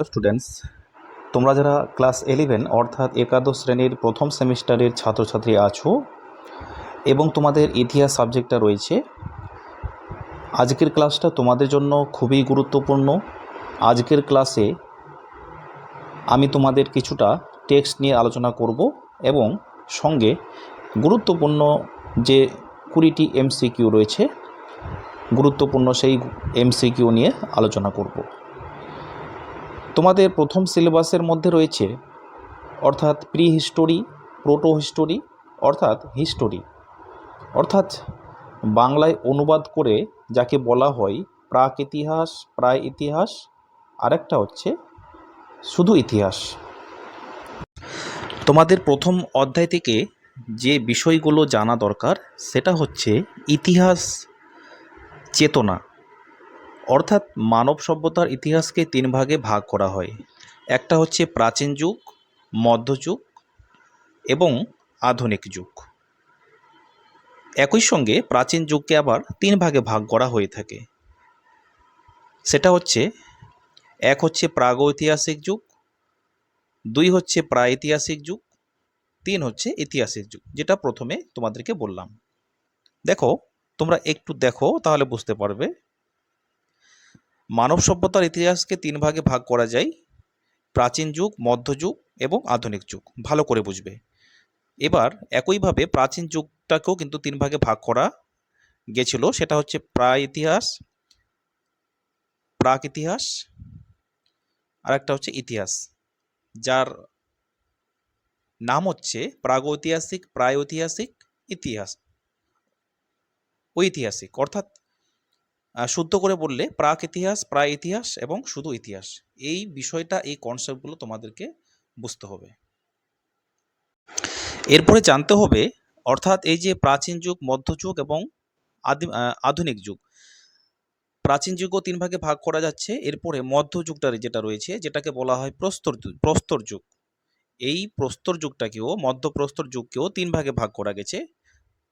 Students তোমরা যারা class eleven অর্থাৎ একাদশ শ্রেণির প্রথম সেমিস্টারের ছাত্রছাত্রী আছো এবং তোমাদের ইতিহাস সাবজেক্টটা রয়েছে, আজকের ক্লাসটা তোমাদের জন্য খুবই গুরুত্বপূর্ণ। আজকের ক্লাসে আমি তোমাদের কিছুটা টেক্সট নিয়ে আলোচনা করব এবং সঙ্গে গুরুত্বপূর্ণ যে কুড়িটি এমসিকিউ রয়েছে, গুরুত্বপূর্ণ সেই এমসিকিউ নিয়ে আলোচনা করব। তোমাদের প্রথম সিলেবাসের মধ্যে রয়েছে অর্থাৎ প্রি হিস্টোরি প্রোটো হিস্টোরি অর্থাৎ হিস্টোরি। অর্থাৎ বাংলায় অনুবাদ করে যাকে বলা হয় প্রাক ইতিহাস, প্রায় ইতিহাস, আরেকটা হচ্ছে শুধু ইতিহাস। তোমাদের প্রথম অধ্যায় থেকে যে বিষয়গুলো জানা দরকার, সেটা হচ্ছে ইতিহাস চেতনা। অর্থাৎ মানব সভ্যতার ইতিহাসকে তিন ভাগে ভাগ করা হয়। একটা হচ্ছে প্রাচীন যুগ মধ্যযুগ এবং আধুনিক যুগ। একই সঙ্গে প্রাচীন যুগকে আবার তিন ভাগে ভাগ করা হয়ে থাকে। সেটা হচ্ছে, এক হচ্ছে প্রাগৈতিহাসিক যুগ, দুই হচ্ছে প্রায়ৈতিহাসিক যুগ, তিন হচ্ছে ঐতিহাসিক যুগ, যেটা প্রথমে তোমাদেরকে বললাম। দেখো, তোমরা একটু দেখো, তাহলে বুঝতে পারবে মানব সভ্যতার ইতিহাসকে তিন ভাগে ভাগ করা যায়। প্রাচীন যুগ মধ্যযুগ এবং আধুনিক যুগ। ভালো করে বুঝবে। এবার একইভাবে প্রাচীন যুগটাকেও কিন্তু তিন ভাগে ভাগ করা গেছিল। সেটা হচ্ছে প্রায় ইতিহাস প্রাক ইতিহাস আর একটা হচ্ছে ইতিহাস। যার নাম হচ্ছে প্রাগৈতিহাসিক প্রায়ৈতিহাসিক ইতিহাস, ঐতিহাসিক। অর্থাৎ শুদ্ধ করে বললে প্রাক ইতিহাস, প্রায় ইতিহাস এবং শুধু ইতিহাস। এই বিষয়টা, এই কনসেপ্টগুলো তোমাদেরকে বুঝতে হবে। এরপরে জানতে হবে, অর্থাৎ এই যে প্রাচীন যুগ মধ্যযুগ এবং আদি আধুনিক যুগ, প্রাচীন যুগও তিন ভাগে ভাগ করা যাচ্ছে। এরপরে মধ্যযুগটা যেটা রয়েছে, যেটাকে বলা হয় প্রস্তর প্রস্তর যুগ। এই প্রস্তর যুগটাকেও মধ্যপ্রস্তর যুগকেও তিন ভাগে ভাগ করা গেছে।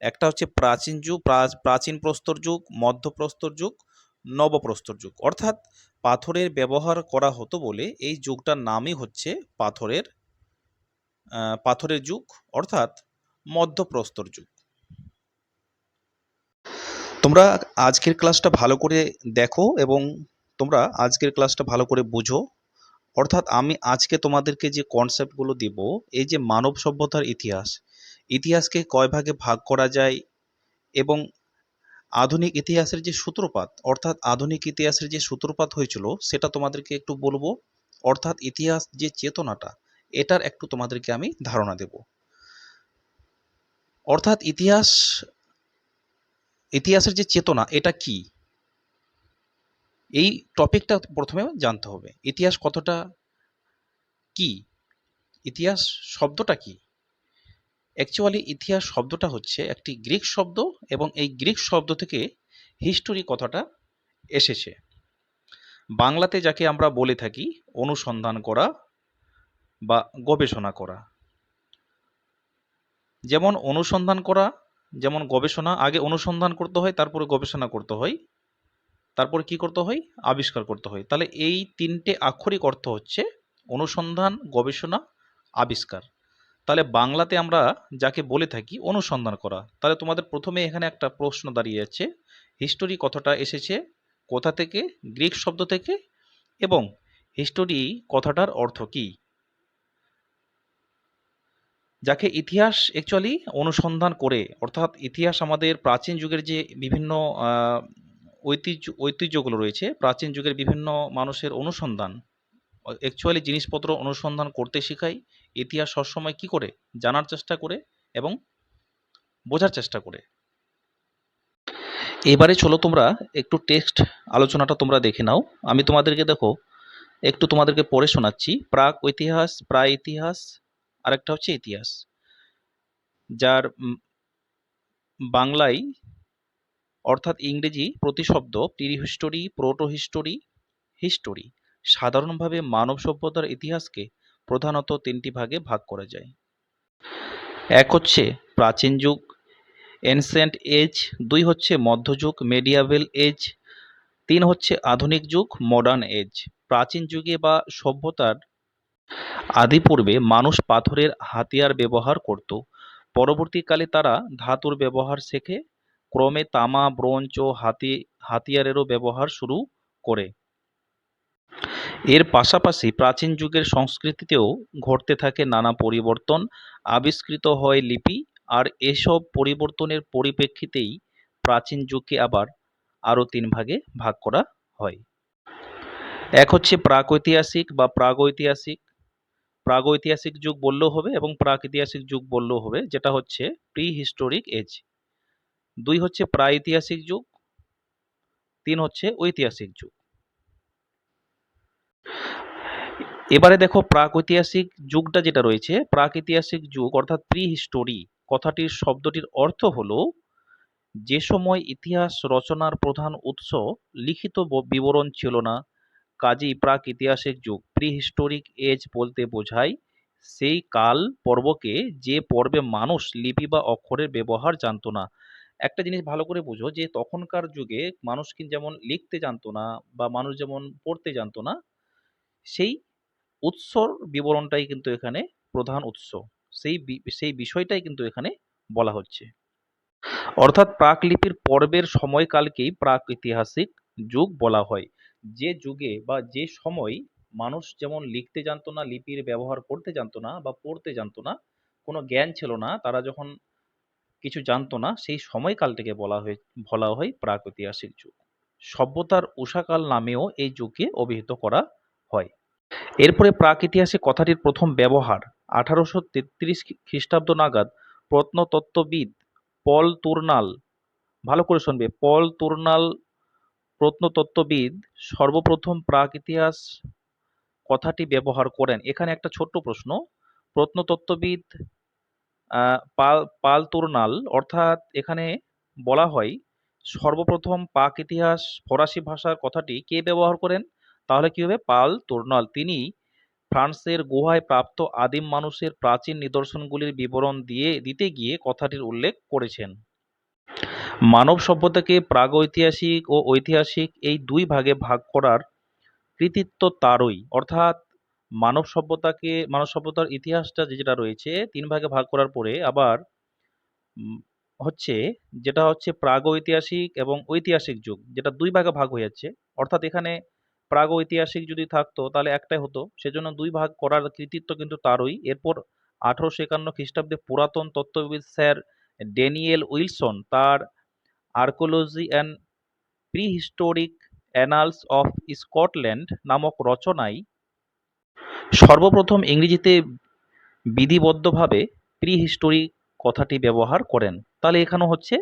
একটা হচ্ছে প্রাচীন যুগ প্রা- প্রাচীন প্রস্তর যুগ মধ্যপ্রস্তর যুগ নবপ্রস্তর যুগ। অর্থাৎ পাথরের ব্যবহার করা হতো বলে এই যুগটার নামই হচ্ছে পাথরের পাথরের যুগ, অর্থাৎ মধ্যপ্রস্তর যুগ। তোমরা আজকের ক্লাসটা ভালো করে দেখো এবং তোমরা আজকের ক্লাসটা ভালো করে বুঝো। অর্থাৎ আমি আজকে তোমাদেরকে যে কনসেপ্টগুলো দিব, এই যে মানব সভ্যতার ইতিহাস ইতিহাসকে কয় ভাগে ভাগ করা যায় এবং আধুনিক ইতিহাসের যে সূত্রপাত, অর্থাৎ আধুনিক ইতিহাসের যে সূত্রপাত হয়েছিল, সেটা তোমাদেরকে একটু বলব। অর্থাৎ ইতিহাস যে চেতনাটা, এটার একটু তোমাদেরকে আমি ধারণা দেব। অর্থাৎ ইতিহাস, ইতিহাসের যে চেতনা, এটা কি? এই টপিকটা প্রথমে জানতে হবে। ইতিহাস কতটা কি? ইতিহাস শব্দটা কি? অ্যাকচুয়ালি ইতিহাস শব্দটা হচ্ছে একটি গ্রিক শব্দ এবং এই গ্রিক শব্দ থেকে হিস্টোরি কথাটা এসেছে। বাংলাতে যাকে আমরা বলে থাকি, অনুসন্ধান করা বা গবেষণা করা। যেমন অনুসন্ধান করা, যেমন গবেষণা, আগে অনুসন্ধান করতে হয়, তারপরে গবেষণা করতে হয়। তারপরে কি করতে হয়? আবিষ্কার করতে হয়। তাহলে এই তিনটে আক্ষরিক অর্থ হচ্ছে অনুসন্ধান, গবেষণা, আবিষ্কার। তাহলে বাংলাতে আমরা যাকে বলে থাকি অনুসন্ধান করা। তাহলে তোমাদের প্রথমে এখানে একটা প্রশ্ন দাঁড়িয়ে যাচ্ছে হিস্টোরি কথাটা এসেছে কোথা থেকে? গ্রিক শব্দ থেকে? এবং হিস্টোরি কথাটার অর্থ কি? যাকে ইতিহাস অ্যাকচুয়ালি অনুসন্ধান করে, অর্থাৎ ইতিহাস আমাদের প্রাচীন যুগের যে বিভিন্ন ঐতিহ্য, ঐতিহ্যগুলো রয়েছে, প্রাচীন যুগের বিভিন্ন মানুষের অনুসন্ধান অ্যাকচুয়ালি জিনিসপত্র অনুসন্ধান করতে শেখায়। ইতিহাস সবসময় কি করে? জানার চেষ্টা করে এবং বোঝার চেষ্টা করে। এবারে চলো তোমরা একটু টেক্সট আলোচনাটা তোমরা দেখে নাও। আমি তোমাদেরকে দেখো, একটু তোমাদেরকে পড়ে শোনাচ্ছি। প্রাক ঐতিহাস প্রায় ইতিহাস, আরেকটা হচ্ছে ইতিহাস। যার বাংলায় অর্থাৎ ইংরেজি প্রতিশব্দ pre history, proto history history, সাধারণভাবে মানব সভ্যতার ইতিহাসকে প্রধানত তিনটি ভাগে ভাগ করা যায়। এক হচ্ছে প্রাচীন যুগ এনসেন্ট এজ দুই হচ্ছে মধ্যযুগ মেডিয়াভেল এজ তিন হচ্ছে আধুনিক যুগ মডার্ন এজ প্রাচীন যুগে বা সভ্যতার আদিপূর্বে মানুষ পাথরের হাতিয়ার ব্যবহার করত। পরবর্তীকালে তারা ধাতুর ব্যবহার শেখে। ক্রমে তামা, ব্রোঞ্জ ও হাতি, হাতিয়ারেরও ব্যবহার শুরু করে। এর পাশাপাশি প্রাচীন যুগের সংস্কৃতিতেও ঘটতে থাকে নানা পরিবর্তন, আবিষ্কৃত হয় লিপি, আর এসব পরিবর্তনের পরিপ্রেক্ষিতেই প্রাচীন যুগকে আবার আরও তিন ভাগে ভাগ করা হয়। এক হচ্ছে প্রাগৈতিহাসিক বা প্রাগৈতিহাসিক। প্রাগৈতিহাসিক যুগ বললেও হবে এবং প্রাগৈতিহাসিক যুগ বললেও হবে, যেটা হচ্ছে প্রি হিস্টোরিক এজ। দুই হচ্ছে প্রাগৈতিহাসিক যুগ, তিন হচ্ছে ঐতিহাসিক যুগ। এবারে দেখো প্রাগৈতিহাসিক যুগটা যেটা রয়েছে, প্রাগৈতিহাসিক যুগ অর্থাৎ প্রি হিস্টোরি কথাটির শব্দটির অর্থ হলো যে সময় ইতিহাস রচনার প্রধান উৎস লিখিত বিবরণ ছিল না। কাজেই প্রাক ইতিহাসিক যুগ প্রি হিস্টোরিক এজ বলতে বোঝায় সেই কাল পর্বকে যে পর্বে মানুষ লিপি বা অক্ষরের ব্যবহার জানতো না। একটা জিনিস ভালো করে বুঝো যে তখনকার যুগে মানুষ কিন্তু যেমন লিখতে জানতো না বা মানুষ যেমন পড়তে জানতো না, সেই উৎসর বিবরণটাই কিন্তু এখানে প্রধান উৎস। সেই সেই বিষয়টাই কিন্তু এখানে বলা হচ্ছে। অর্থাৎ প্রাকলিপির পর্বের সময়কালকেই প্রাক ঐতিহাসিক যুগ বলা হয়। যে যুগে বা যে সময় মানুষ যেমন লিখতে জানতো না, লিপির ব্যবহার করতে জানতো না বা পড়তে জানতো না, কোনো জ্ঞান ছিল না, তারা যখন কিছু জানতো না, সেই সময়কালটাকে বলা হয় বলা হয় প্রাক ঐতিহাসিক যুগ। সভ্যতার উষাকাল নামেও এই যুগকে অভিহিত করা হয়। এরপরে প্রাক ইতিহাসে কথাটির প্রথম ব্যবহার। আঠারোশো তেত্রিশ খ্রিস্টাব্দ নাগাদ প্রত্নতত্ত্ববিদ পল তুর্নাল, ভালো করে শুনবে, পল তুর্নাল প্রত্নতত্ত্ববিদ সর্বপ্রথম প্রাক ইতিহাস কথাটি ব্যবহার করেন। এখানে একটা ছোট্ট প্রশ্ন, প্রত্নতত্ত্ববিদ পাল পাল তুর্নাল, অর্থাৎ এখানে বলা হয় সর্বপ্রথম পাক ইতিহাস ফরাসি ভাষার কথাটি কে ব্যবহার করেন? তাহলে কি হবে? পাল তুর্নাল তিনি ফ্রান্সের গুহায় প্রাপ্ত আদিম মানুষের প্রাচীন নিদর্শনগুলির বিবরণ দিয়ে, দিতে গিয়ে কথাটির উল্লেখ করেছেন। মানব সভ্যতাকে প্রাগৈতিহাসিক ও ঐতিহাসিক এই দুই ভাগে ভাগ করার কৃতিত্ব তারই। অর্থাৎ মানব সভ্যতাকে, মানব সভ্যতার ইতিহাসটা যে যেটা রয়েছে, তিন ভাগে ভাগ করার পরে আবার হচ্ছে যেটা হচ্ছে প্রাগৈতিহাসিক এবং ঐতিহাসিক যুগ, যেটা দুই ভাগে ভাগ হয়ে যাচ্ছে। অর্থাৎ এখানে প্রাগৈতিহাসিক যদি থাকতো, তাহলে একটাই হতো। সেজন্য দুই ভাগ করার কৃতিত্ব কিন্তু তারই। এরপর আঠারোশো একান্ন খ্রিস্টাব্দে পুরাতন তত্ত্ববিদ স্যার ড্যানিয়েল উইলসন তার archaeology and prehistoric annals of Scotland নামক রচনায় সর্বপ্রথম ইংরেজিতে বিধিবদ্ধভাবে প্রিহিস্টোরি কথাটি ব্যবহার করেন। তাহলে এখানে হচ্ছে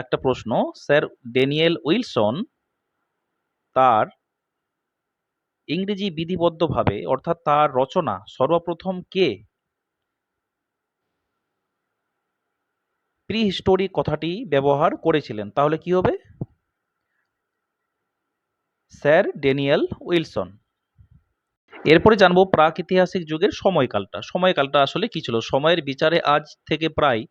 একটা প্রশ্ন। স্যার ড্যানিয়েল উইলসন তার ইংরেজি বিধিবদ্ধভাবে, অর্থাৎ তার রচনা সর্বপ্রথম কে? প্রিহিস্টোরিক কথাটি ব্যবহার করেছিলেন। তাহলে কি হবে? Sir Daniel Wilson. এরপরে জানব প্রাক ইতিহাসিক যুগের সময়কালটা। সময়কালটা আসলে কি ছিল? সময়ের বিচারে আজ থেকে প্রায়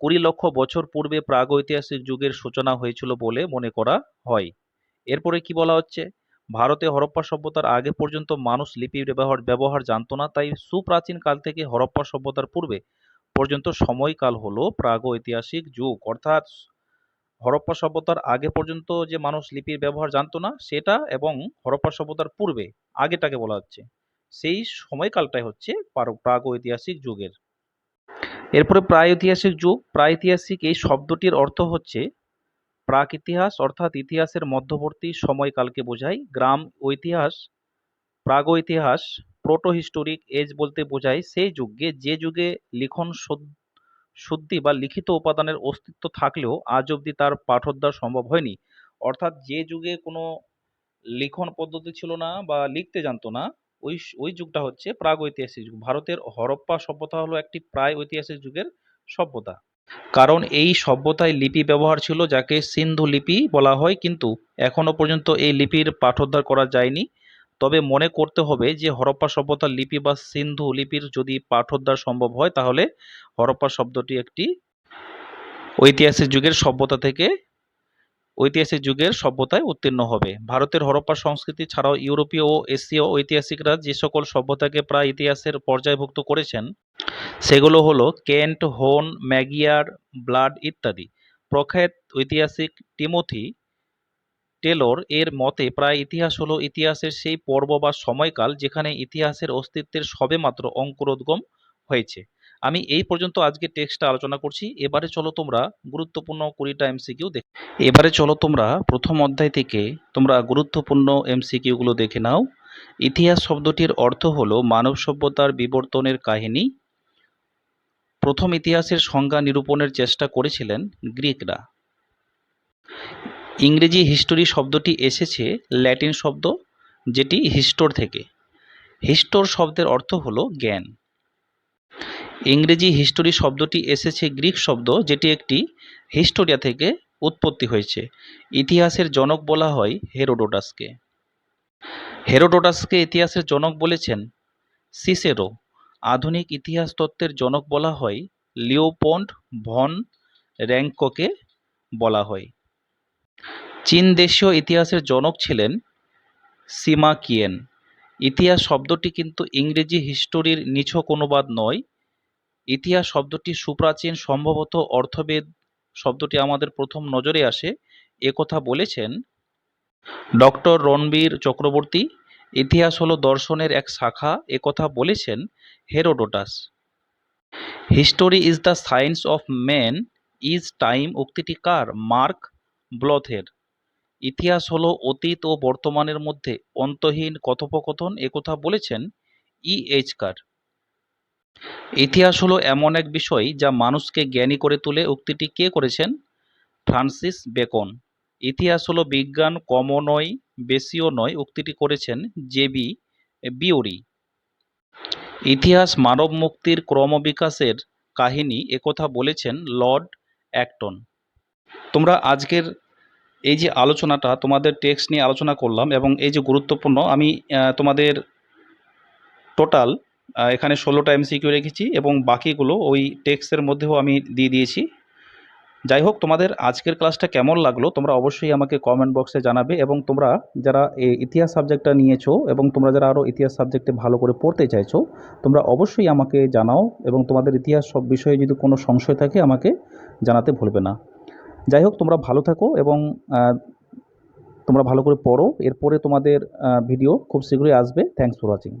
কুড়ি লক্ষ বছর পূর্বে প্রাগৈতিহাসিক যুগের সূচনা হয়েছিল বলে মনে করা হয়। এরপরে কি বলা হচ্ছে? ভারতে হরপ্পা সভ্যতার আগে পর্যন্ত মানুষ লিপির ব্যবহার ব্যবহার জানতো না, তাই সুপ্রাচীন কাল থেকে হরপ্পা সভ্যতার পূর্বে পর্যন্ত সময়কাল হলো প্রাগৈতিহাসিক যুগ। অর্থাৎ হরপ্পা সভ্যতার আগে পর্যন্ত যে মানুষ লিপির ব্যবহার জানতো না, সেটা এবং হরপ্পা সভ্যতার পূর্বে আগেটাকে বলা হচ্ছে, সেই সময়কালটাই হচ্ছে পার- প্রাগৈতিহাসিক যুগের। এরপরে প্রাগৈতিহাসিক যুগ। প্রাগৈতিহাসিক এই শব্দটির অর্থ হচ্ছে প্রাক ইতিহাস অর্থাৎ ইতিহাসের মধ্যবর্তী সময়কালকে বোঝায়। গ্রাম ঐতিহাস প্রাগৈতিহাস প্রোটো হিস্টোরিক এজ বলতে বোঝায় সেই যুগে। যে যুগে লিখন শুদ্ধি বা লিখিত উপাদানের অস্তিত্ব থাকলেও আজ অবধি তার পাঠোদ্ধার সম্ভব হয়নি। অর্থাৎ যে যুগে কোনো লিখন পদ্ধতি ছিল না বা লিখতে জানতো না, ওই ওই যুগটা হচ্ছে প্রাগৈতিহাসিক যুগ। ভারতের হরপ্পা সভ্যতা হলো একটি প্রায় ঐতিহাসিক যুগের সভ্যতা। কারণ এই সভ্যতায় লিপি ব্যবহার ছিল যাকে সিন্ধু লিপি বলা হয়, কিন্তু এখনও পর্যন্ত এই লিপির পাঠোদ্ধার করা যায়নি। তবে মনে করতে হবে যে হরপ্পা সভ্যতার লিপি বা সিন্ধু লিপির যদি পাঠোদ্ধার সম্ভব হয়, তাহলে হরপ্পা শব্দটি একটি ঐতিহাসিক যুগের সভ্যতা থেকে ঐতিহাসিক যুগের সভ্যতায় উত্তীর্ণ হবে। ভারতের হরপ্পা সংস্কৃতি ছাড়াও ইউরোপীয় ও এশীয় ঐতিহাসিকরা যে সকল সভ্যতাকে প্রায় ইতিহাসের পর্যায়ভুক্ত করেছেন সেগুলো হলো কেন্ট, হোন, ম্যাগিয়ার, ব্লাড ইত্যাদি। প্রখ্যাত ঐতিহাসিক টিমোথি টেলর এর মতে প্রায় ইতিহাস হলো ইতিহাসের সেই পর্ব বা সময়কাল যেখানে ইতিহাসের অস্তিত্বের সবেমাত্র অঙ্কুরোদ্গম হয়েছে। আমি এই পর্যন্ত আজকে টেক্সটটা আলোচনা করছি। এবারে চলো তোমরা গুরুত্বপূর্ণ কুড়িটা এমসিকিউ দেখ এবারে চলো তোমরা প্রথম অধ্যায় থেকে তোমরা গুরুত্বপূর্ণ এমসিকিউগুলো দেখে নাও। ইতিহাস শব্দটির অর্থ হলো মানব সভ্যতার বিবর্তনের কাহিনী প্রথম ইতিহাসের সংজ্ঞা নিরূপণের চেষ্টা করেছিলেন গ্রিকরা। ইংরেজি হিস্টোরি শব্দটি এসেছে ল্যাটিন শব্দ, যেটি হিস্টোর থেকে। হিস্টোর শব্দের অর্থ হলো জ্ঞান। ইংরেজি হিস্টোরি শব্দটি এসেছে গ্রিক শব্দ, যেটি একটি হিস্টোরিয়া থেকে উৎপত্তি হয়েছে। ইতিহাসের জনক বলা হয় হেরোডোটাসকে। হেরোডোটাসকে ইতিহাসের জনক বলেছেন সিসেরো। আধুনিক ইতিহাস তত্ত্বের জনক বলা হয়, লিওপন্ড ভন র্যাঙ্ককে বলা হয়। চীন দেশীয় ইতিহাসের জনক ছিলেন সিমা কিয়েন। ইতিহাস শব্দটি কিন্তু ইংরেজি হিস্টোরির নিছক অনুবাদ নয়। ইতিহাস শব্দটি সুপ্রাচীন, সম্ভবত অর্থবেদ শব্দটি আমাদের প্রথম নজরে আসে। একথা বলেছেন ডক্টর রণবীর চক্রবর্তী। ইতিহাস হলো দর্শনের এক শাখা। একথা বলেছেন Herodotus history is the science of man is time উক্তিটি কার মার্ক ব্লথের ইতিহাস হলো অতীত ও বর্তমানের মধ্যে অন্তহীন কথোপকথন একথা বলেছেন ই এইচ কার ইতিহাস হলো এমন এক বিষয় যা মানুষকে জ্ঞানী করে তুলে উক্তিটি কে করেছেন ফ্রান্সিস বেকন ইতিহাস হলো বিজ্ঞান কমও নয় বেশিও নয় উক্তিটি করেছেন জেবি বিওরি ইতিহাস মানব মুক্তির ক্রমবিকাশের কাহিনী একথা বলেছেন লর্ড অ্যাক্টন। তোমরা আজকের এই যে আলোচনাটা, তোমাদের টেক্সট নিয়ে আলোচনা করলাম এবং এই যে গুরুত্বপূর্ণ, আমি তোমাদের টোটাল এখানে ষোলোটা এমসিকিউ রেখেছি এবং বাকিগুলো ওই টেক্সটের মধ্যেও আমি দিয়ে দিয়েছি। যাই হোক তোমাদের আজকের ক্লাসটা কেমন লাগল তোমরা অবশ্যই আমাকে কমেন্ট বক্সে জানাবে এবং তোমরা যারা এই ইতিহাস সাবজেক্টটা নিয়েছো এবং তোমরা যারা আরও ইতিহাস সাবজেক্টে ভালো করে পড়তে চাইছো, তোমরা অবশ্যই আমাকে জানাও এবং তোমাদের ইতিহাস সব বিষয়ে যদি কোনো সংশয় থাকে আমাকে জানাতে ভুলবে না। যাই হোক তোমরা ভালো থাকো এবং তোমরা ভালো করে পড়ো। এরপরে তোমাদের ভিডিও খুব শীঘ্রই আসবে। Thanks for watching